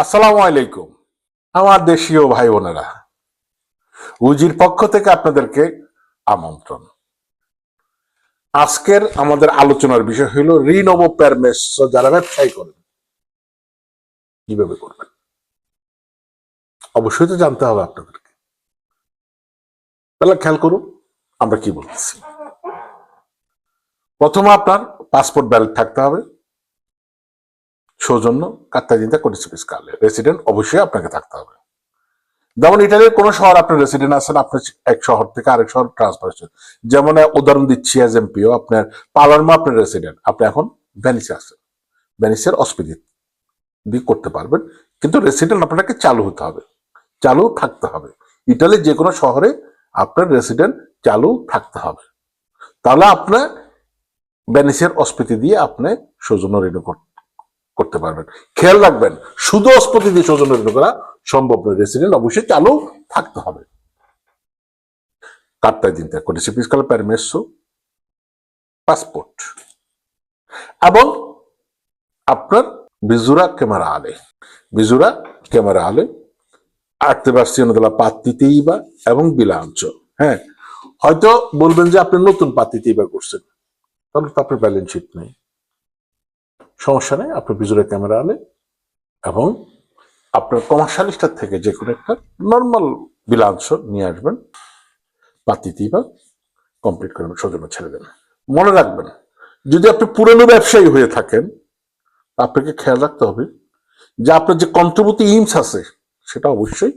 আসসালামু আলাইকুম, আমার দেশীয় ভাই বোনেরা উজির পক্ষ থেকে আপনাদেরকে আমন্ত্রণ। আজকের আমাদের আলোচনার বিষয় হইল ঋণ ও প্যারমেস যারা ব্যবসায় করেন, কীভাবে করবেন? অবশ্যই তো জানতে হবে আপনাদেরকে। তাহলে খেয়াল করুন, আমরা কি বলতেছি। প্রথমে আপনার পাসপোর্ট ব্যালেট থাকতে হবে। সৌজন্য কাত্তাজিন্দা কোটিস ফিসকালে রেসিডেন্ট অবশ্যই আপনাকে থাকতে হবে। যেমন ইটালির কোন শহর আপনার রেসিডেন্ট আছেন, আপনি এক শহর থেকে আরেক শহর ট্রান্সফার হচ্ছেন। যেমন উদাহরণ দিচ্ছি এজ এমপিও আপনার পালারমা আপনার রেসিডেন্ট আপনি এখন ভ্যানিসে আছেন। ভ্যানিসের অস্পিতি দিয়ে করতে পারবেন, কিন্তু রেসিডেন্ট আপনাকে চালু হতে হবে। চালু থাকতে হবে। ইটালির যে কোনো শহরে আপনার রেসিডেন্ট চালু থাকতে হবে। তাহলে আপনার ভ্যানিসের অস্পিতি দিয়ে আপনি সৌজন্য রিনিউ করতে পারবেন। খেয়াল রাখবেন, শুধু অস্পতি দিয়ে সৌজন্য করা সম্ভব নয়। রেসিডেন্ট অবশ্যই চালু থাকতে হবে। কার্তায় দিন ত্যাগ করেছে। ফিসকাল পারমেসো পাসপোর্ট এবং আপনার বিজুরা ক্যামেরা আলে। বিজুরা ক্যামেরা আলে। attivazione della partita বা এবং bilancio হ্যাঁ হয়তো বলবেন যে আপনি নতুন পাত্রিতে বা করছেন। তাহলে তো আপনার ব্যালেন্স শিট নেই। সমস্যা নেই, আপনার বিজুরে ক্যামেরা আনে এবং আপনার কমার্শিয়ালিস্টার থেকে যে কোনো একটা নর্মাল বিলাংশ নিয়ে আসবেন পাতিতেই বা কমপ্লিট করে সৌজন্য ছেড়ে দেন মনে রাখবেন, যদি আপনি পুরনো ব্যবসায়ী হয়ে থাকেন, আপনাকে খেয়াল রাখতে হবে যে আপনার যে কন্ট্রিবিউটি ইমস আছে, সেটা অবশ্যই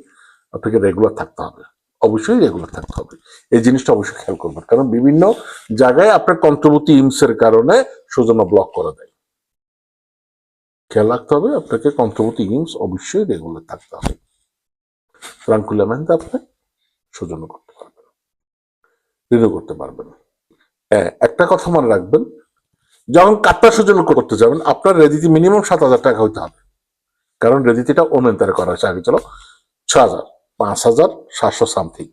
আপনাকে রেগুলার থাকতে হবে। অবশ্যই রেগুলার থাকতে হবে। এই জিনিসটা অবশ্যই খেয়াল করবেন, কারণ বিভিন্ন জায়গায় আপনার কন্ট্রিবিউটি ইমসের কারণে সৌজন্য ব্লক করা দেয়। খেয়াল রাখতে হবে, আপনাকে কন্ট্রিবিউটি ইমস অবশ্যই রেগুলার থাকতে হবে। ট্রাঙ্কুলামেন্ট আপনি সৌজন্য করতে পারবেন রিনিউ করতে পারবেন একটা কথা মনে রাখবেন, যখন কাটটা সৌজন্য করতে যাবেন, আপনার রেদিতি মিনিমাম সাত হাজার টাকা হইতে হবে। কারণ রেদিতিটা ওমেন্টারে করা হয়েছে। আগে চলো ছ হাজার, পাঁচ হাজার, সাতশো সামথিং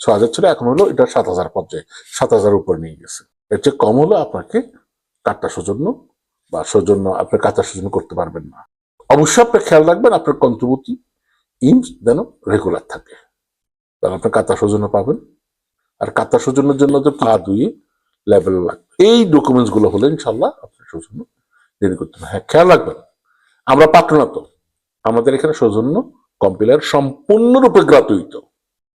ছ হাজার ছিল, এখন হলো এটা সাত হাজার পর্যায়ে, সাত হাজার উপরে নিয়ে গেছে। এর চেয়ে কম হলে আপনাকে কাটটা সৌজন্য বা সৌজন্য আপনার কাঁচা সৌজন্য করতে পারবেন না। অবশ্যই আপনি খেয়াল রাখবেন, আপনার কন্ট্রিবিউটি ইঞ্চ যেন রেগুলার থাকে। তাহলে আপনি কাতা সৌজন্য পাবেন। আর কাতা সৌজন্যের জন্য তো পা দুই লেভেল লাগবে এই ডকুমেন্টসগুলো হলে ইনশাল্লাহ আপনার সৌজন্য রেডি করতে হবে হ্যাঁ খেয়াল রাখবেন। আমরা পাঠনাত আমাদের এখানে সৌজন্য কম্পিউটার সম্পূর্ণরূপে গ্রাতুইত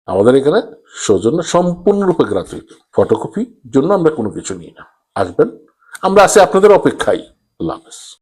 আমাদের এখানে সৌজন্য সম্পূর্ণরূপে গ্রাতুইত ফটোকপির জন্য আমরা কোনো কিছু নিই না। আসবেন, আমরা আছি আপনাদের অপেক্ষায়। lungs